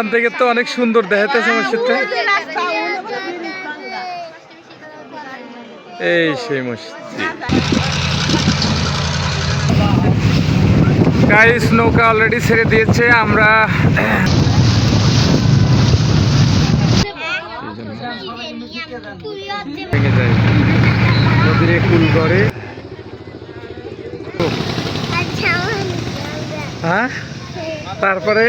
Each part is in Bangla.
এখান থেকে তো অনেক সুন্দর দেখাইতেছে মসজিদটা এই সেই মসজিদ। গাইস নৌকা অলরেডি ছেড়ে দিয়েছে আমরা ভেঙে যাই। নদীর কুল করে হ্যাঁ? তারপরে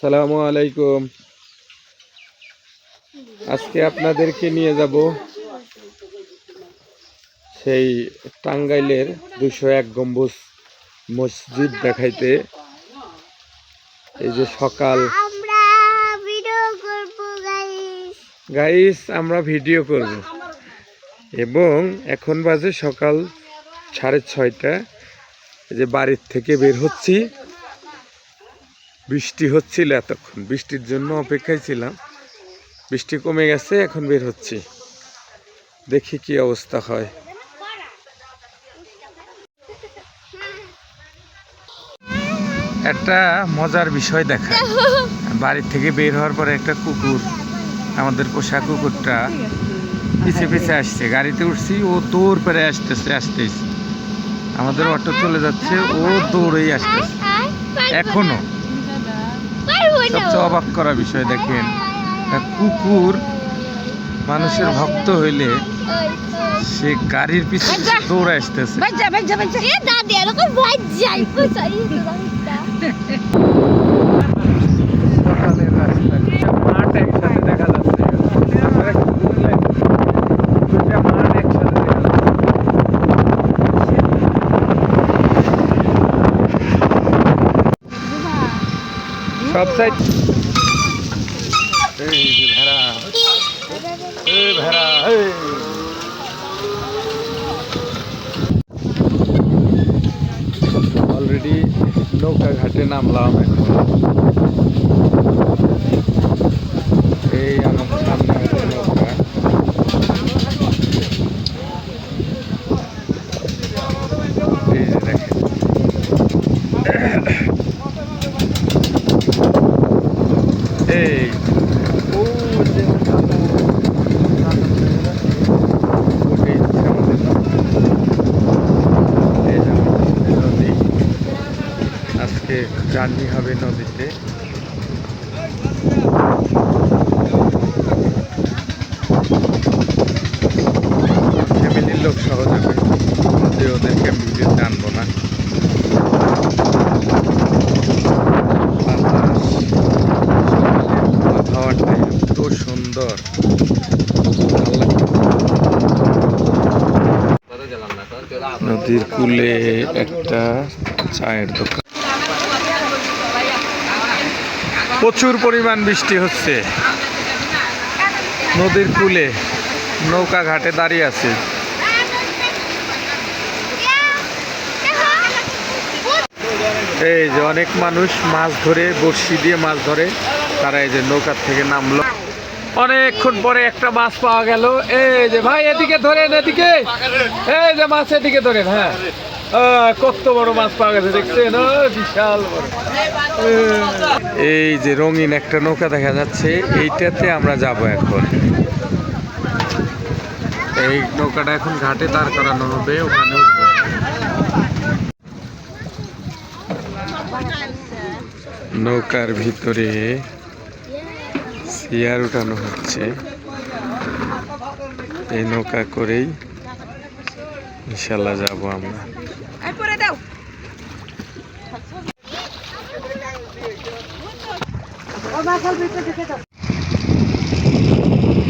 সালামু আলাইকুম। আজকে আপনাদেরকে নিয়ে যাব সেই টাঙ্গাইলের দুশো এক গম্বুজ মসজিদ দেখাইতে। এই যে সকাল। আমরা ভিডিও করব গাইস গাইস আমরা ভিডিও করব। এবং এখন বাজে সকাল সাড়ে ছয়টা। যে বাড়ির থেকে বের হচ্ছি। বৃষ্টি হচ্ছিল এতক্ষণ। বৃষ্টির জন্য অপেক্ষায় ছিলাম। বৃষ্টি কমে গেছে, এখন বের হচ্ছি। দেখি কি অবস্থা হয়। একটা মজার বিষয় দেখা। বাড়ি থেকে বের হওয়ার পরে একটা কুকুর, আমাদের পোষা কুকুরটা পিছে পিছে আসছে। গাড়িতে উঠছি, ও দৌড় পেরে আসতেছে আসতেছে। আমাদের অটো চলে যাচ্ছে ও দৌড়েই আসতেছে এখনও। সবচেয়ে অবাক করা বিষয় দেখেন একটা কুকুর মানুষের ভক্ত হইলে সে গাড়ির পিছনে দৌড়ে আসতেছে বাজা বাজা বাজা এ দাদি এরকম বাজাই সরি সকালের রাস্তা দুইটা মাঠ একসাথে দেখা যাচ্ছে আপনারা কি বুঝলেন দুইটা মাঠ একসাথে দেখা যাচ্ছে সব সাইড। এই ভেড়া এই। অলরেডি নৌকা ঘাটে নামলাম এখন এই আমার সামনে আছে নৌকা এই যে দেখেন এই ও যে কালো, কালো ওটাই হচ্ছে আমাদের নৌকা। এই যে আমাদের নদী জার্নি হবে নদীতে। ফ্যামিলির লোক সহ যাবে যে ওদেরকে আমি ভিডিওতে আনব না। আবহাওয়াটা এত সুন্দর নদীর কূলে একটা চায়ের দোকান। প্রচুর পরিমাণ বৃষ্টি হচ্ছে। নদীর কূলে নৌকা ঘাটে দাঁড়িয়ে আছে। এই যে অনেক মানুষ মাছ ধরে, বড়শি দিয়ে মাছ ধরে, তারা এই যে নৌকার থেকে নামলো। অনেকক্ষণ পরে একটা মাছ পাওয়া গেল। এই যে ভাই, এদিকে ধরেন, এদিকে। এই যে মাছ, এদিকে ধরেন হ্যাঁ। কত বড় মাছ পাওয়া গেছে, দেখছেন? বিশাল এই যে রঙিন একটা নৌকা দেখা যাচ্ছে, এইটাতে আমরা যাব এখন। এই নৌকাটা এখন ঘাটে দাঁড় করানো হবে, ওখানে নৌকার ভিতরে চেয়ার উঠানো হচ্ছে। এই নৌকা করেই ইনশাল্লাহ যাব আমরা।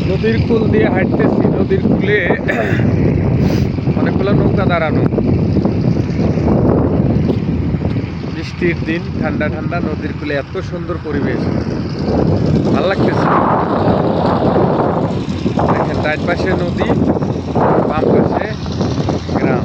নদীর কুল দিয়ে হাঁটতেছি, নদীর কুলে অনেকগুলো নৌকা দাঁড়ানো। বৃষ্টির দিন, ঠান্ডা ঠান্ডা, নদীর কুলে এত সুন্দর পরিবেশ। ভালো লাগতেছে। দেখেন ডাইন পাশে নদী, বাম পাশে গ্রাম।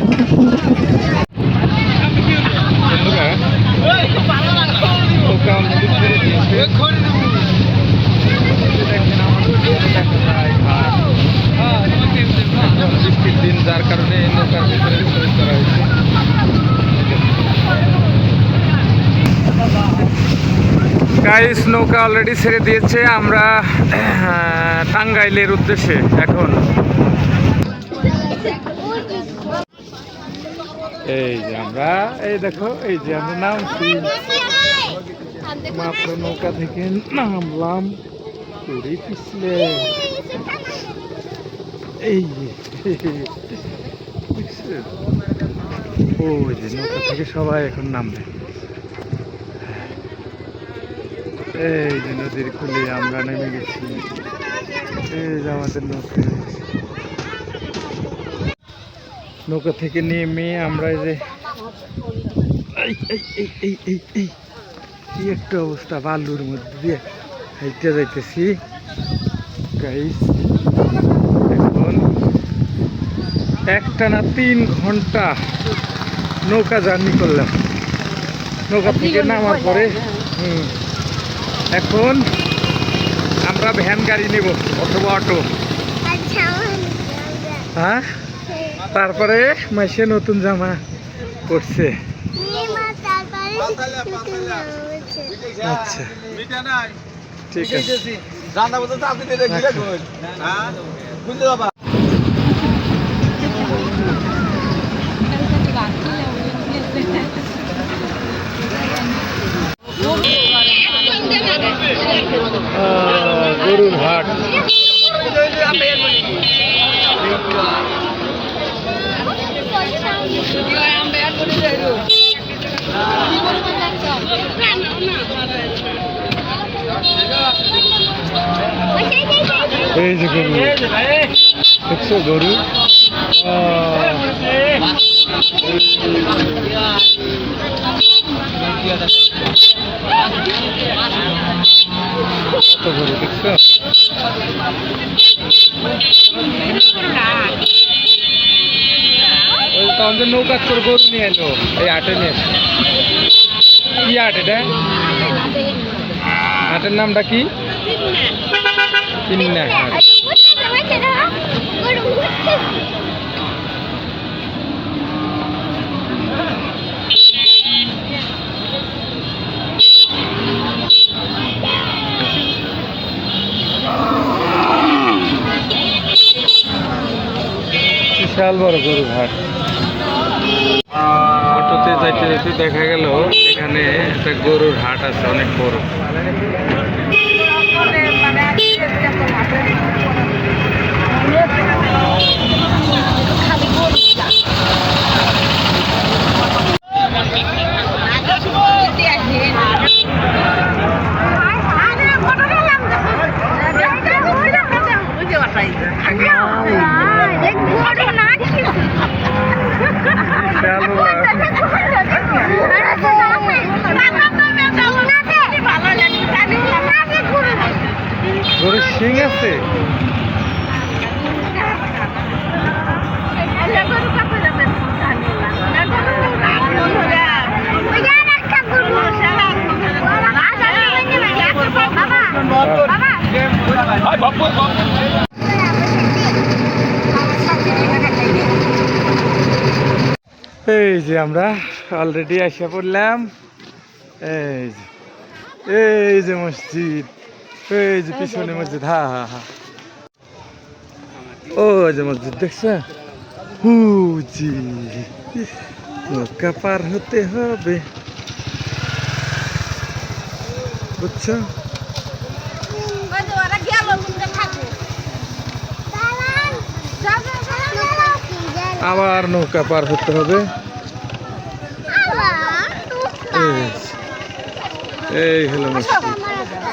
যার কারণে নৌকার ভিতরে করা হয়েছে গাইস নৌকা অলরেডি ছেড়ে দিয়েছে, আমরা টাঙ্গাইলের উদ্দেশ্যে, এখন। এই যে আমরা, এই দেখো, এই যে আমরা নামছি। মাত্র নৌকা থেকে নামলাম পুরি পিছলে। এই যে নৌকা থেকে সবাই এখন নামবে। এই যে নদীর খুলে আমরা নেমে গেছি। এই যে আমাদের নৌকা। নৌকা থেকে নেমে আমরা এই যে কি একটা অবস্থা বালুর মধ্যে দিয়ে হাইতে যাইতেছি। গাইস এখন একটা না তিন ঘণ্টা নৌকা জার্নি করলাম। নৌকা থেকে নামার পরে হুম। এখন আমরা ভ্যান গাড়ি নেব অথবা অটো। হ্যাঁ? তারপরে মাসে নতুন জামা পরছে। আচ্ছা। ঠিক আছে। গরুর হাট। এই যে গরু। দেখছ গরু? কত গরু দেখছ ওই তো আমাদের নৌকা তোর গরু নিয়ে এলো, এই হাটে নিয়ে। কি হাট এটা? হাটের নামটা কি? কিন্না হাট বিশাল বড় গরু হাট। অটোতে যাইতে যাইতে দেখা গেল এখানে একটা গরুর হাট আছে অনেক বড়। এই যে আমরা অলরেডি আসা পড়লাম। এই যে এই যে মসজিদ, এই যে পিছনে মসজিদ, হা হা হা। ও যে মসজিদ দেখছে? হুজি নৌকা পার হতে হবে। বুঝছ? আবার নৌকা পার হতে হবে। এই। হলো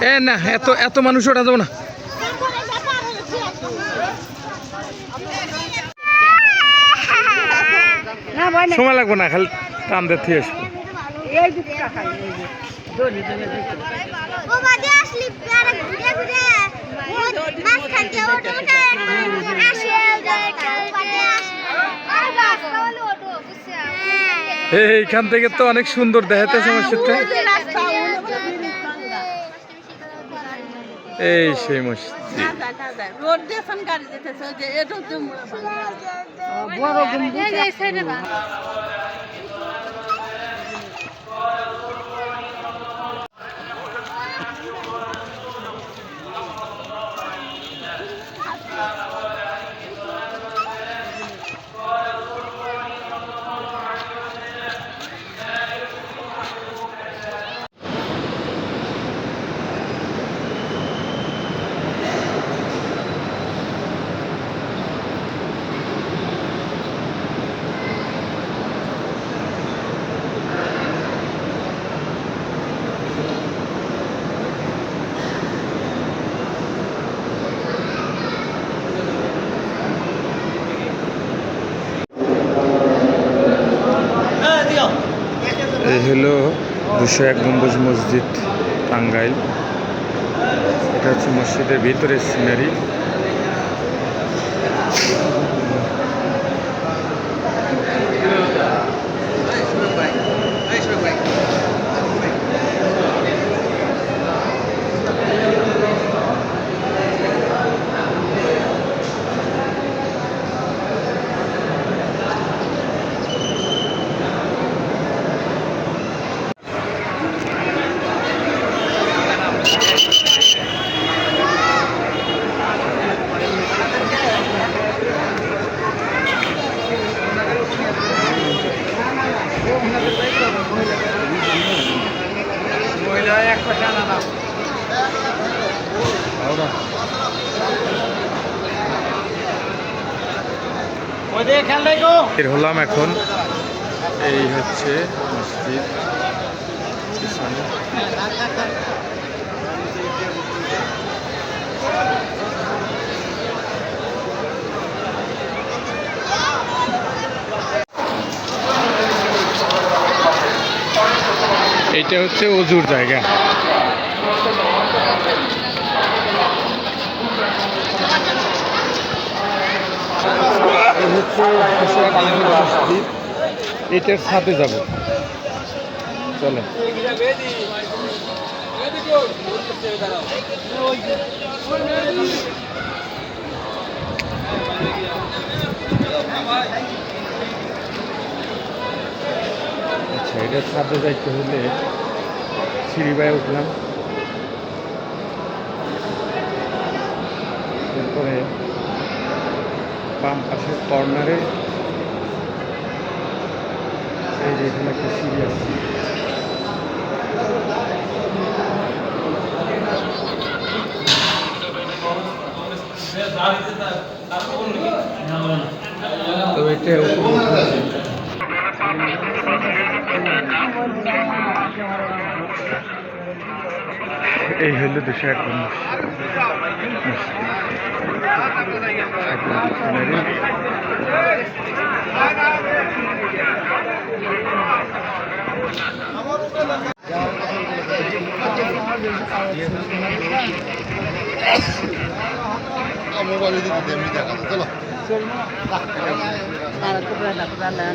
এ না এত এত মানুষ ওঠা যাব না সময় লাগবে না খালি টান থুয়ে আসব এই দুটো টাকা এই যে দড়ি দড়ি ও বাদে আসলি আর ঘুরে ঘুরে মাছ খাইতে ওঠো ওঠে আসে বাদে আসলি আর বাস তাহলে ওঠো বুঝছে এইখান থেকে তো অনেক সুন্দর দেখাতেছে মসজিদটা এই সেই মসজিদ। বড় গম্বুজ এই হলো দুশো এক গম্বুজ মসজিদ টাঙ্গাইল। এটা হচ্ছে মসজিদের ভিতরে সিনারি বের হলাম এখন। এই হচ্ছে মসজিদ। এইটা হচ্ছে অজুর জায়গা। হচ্ছে এটার সাথে যাব। চলে আচ্ছা এটার সাথে যাইতে হলে সিঁড়ি বায়ে উঠলাম। এরপরে বাম পাশের কর্নারে। এই যে এখানে একটা সিঁড়ি আছে। এই হলো দুশো এক নম্বর মোবাইলে দিতে এমনি দেখা চলো তারা তো রান্না রান্না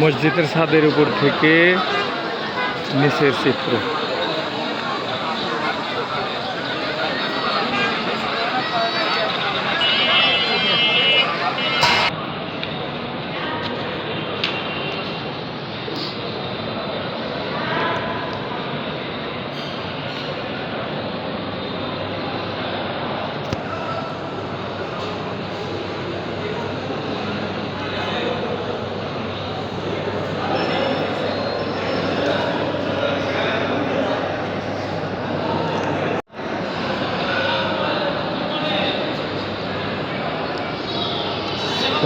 মসজিদের ছাদের উপর থেকে নিচের চিত্র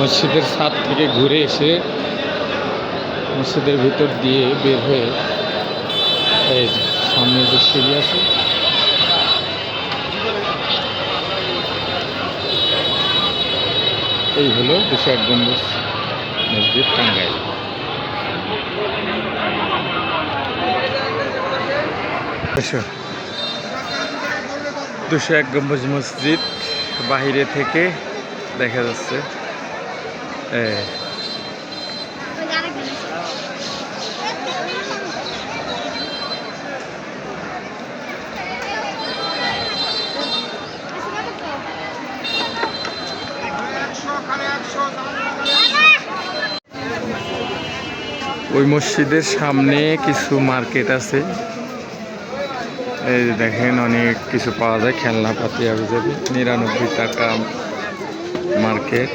মসজিদের ছাদ থেকে ঘুরে এসে মসজিদের ভিতর দিয়ে বের হয়ে এই সামনে যে সিঁড়ি আছে, এই হলো দুশো এক গম্বুজ মসজিদ টাঙ্গাইল। দুশো এক গম্বুজ মসজিদ বাহিরে থেকে দেখা যাচ্ছে। ওই মসজিদের সামনে কিছু মার্কেট আছে। এই দেখেন অনেক কিছু পাওয়া যায়, খেলনাপাতি আবি যাবে নিরানব্বই টাকা মার্কেট।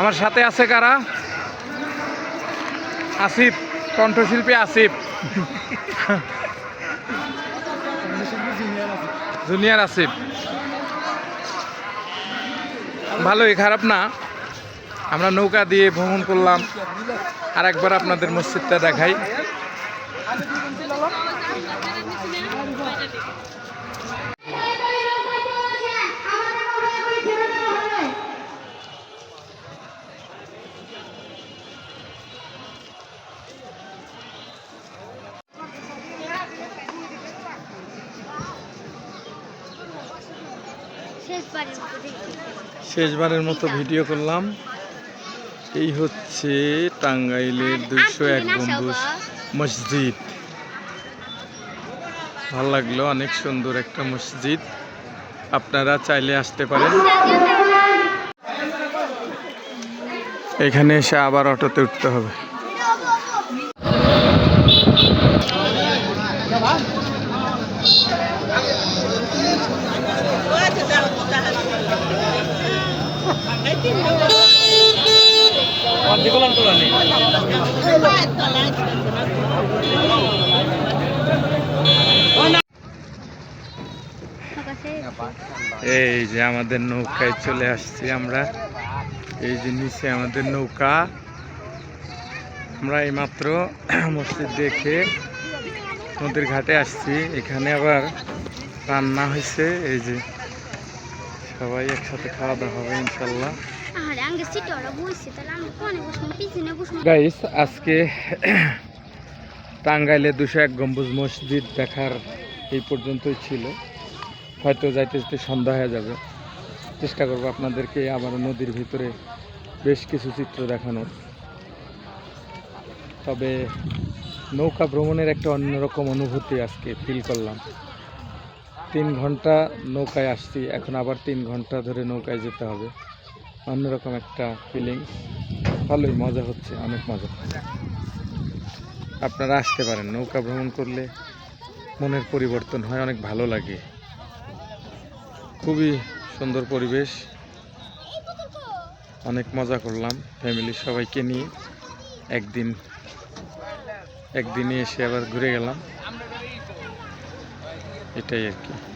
আমার সাথে আছে কারা? আসিফ, কণ্ঠশিল্পী আসিফ। জুনিয়র আসিফ। ভালোই, খারাপ না? আমরা নৌকা দিয়ে ভ্রমণ করলাম। আর একবার আপনাদের মসজিদটা দেখাই। শেষবারের মতো ভিডিও করলাম। এই হচ্ছে টাঙ্গাইলের দুইশো এক গম্বুজ মসজিদ। ভালো লাগল, অনেক সুন্দর একটা মসজিদ। আপনারা চাইলে আসতে পারেন। এখানে এসে আবার অটোতে উঠতে হবে। এই যে আমাদের নৌকায় চলে আসছি আমরা। এই যে নিচে আমাদের নৌকা। আমরা এইমাত্র মসজিদ দেখে নদীর ঘাটে আসছি। এখানে আবার রান্না হয়েছে। এই যে সবাই একসাথে খাওয়া দাওয়া হবে, ইনশাল্লাহ। গাইস আজকে টাঙ্গাইলে দুশো এক গম্বুজ মসজিদ দেখার এই পর্যন্তই ছিল। হয়তো যাইতে যেতে সন্ধ্যা হয়ে যাবে। চেষ্টা করব আপনাদেরকে আবার নদীর ভিতরে বেশ কিছু চিত্র দেখানোর। তবে নৌকা ভ্রমণের একটা অন্যরকম অনুভূতি আজকে ফিল করলাম। তিন ঘণ্টা নৌকায় আসছি, এখন আবার তিন ঘণ্টা ধরে নৌকায় যেতে হবে। অন্যরকম একটা ফিলিংস ভালোই, মজা হচ্ছে, অনেক মজা। আপনারা আসতে পারেন, নৌকা ভ্রমণ করলে মনের পরিবর্তন হয়, অনেক ভালো লাগে। খুবই সুন্দর পরিবেশ। অনেক মজা করলাম ফ্যামিলির সবাইকে নিয়ে। একদিন, একদিনে এসে আবার ঘুরে গেলাম। এটাই আর কি।